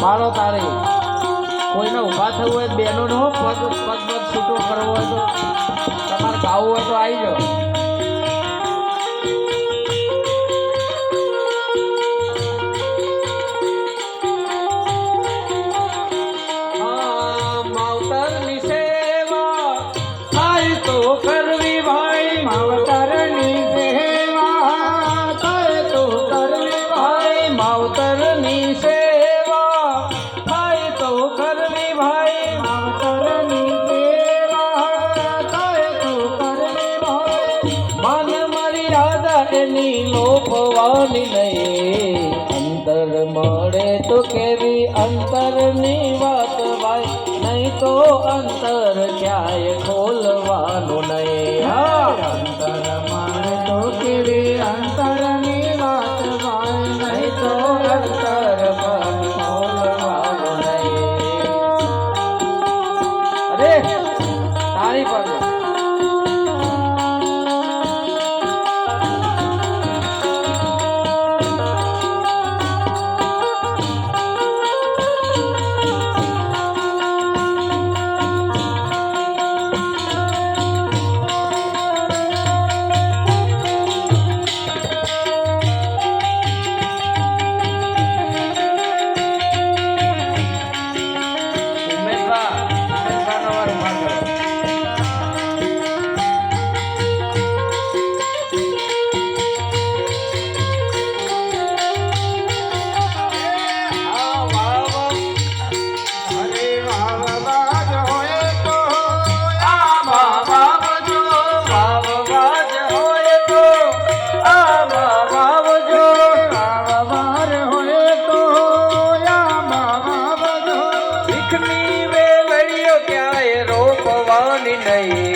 મારો તારે. કોઈને ઊભા થવું હોય બેનો નો પગ પગ પગ છૂટો કરવો હોય તો. તમારે ગાવું હોય તો આવી જાઓ. એની લોપવાની નહીં. અંતર મળે તો કેવી અંતરની વાત ભાઈ? નહીં તો અંતર ક્યાંય ખોલવાનું નહીં. હા. नहीं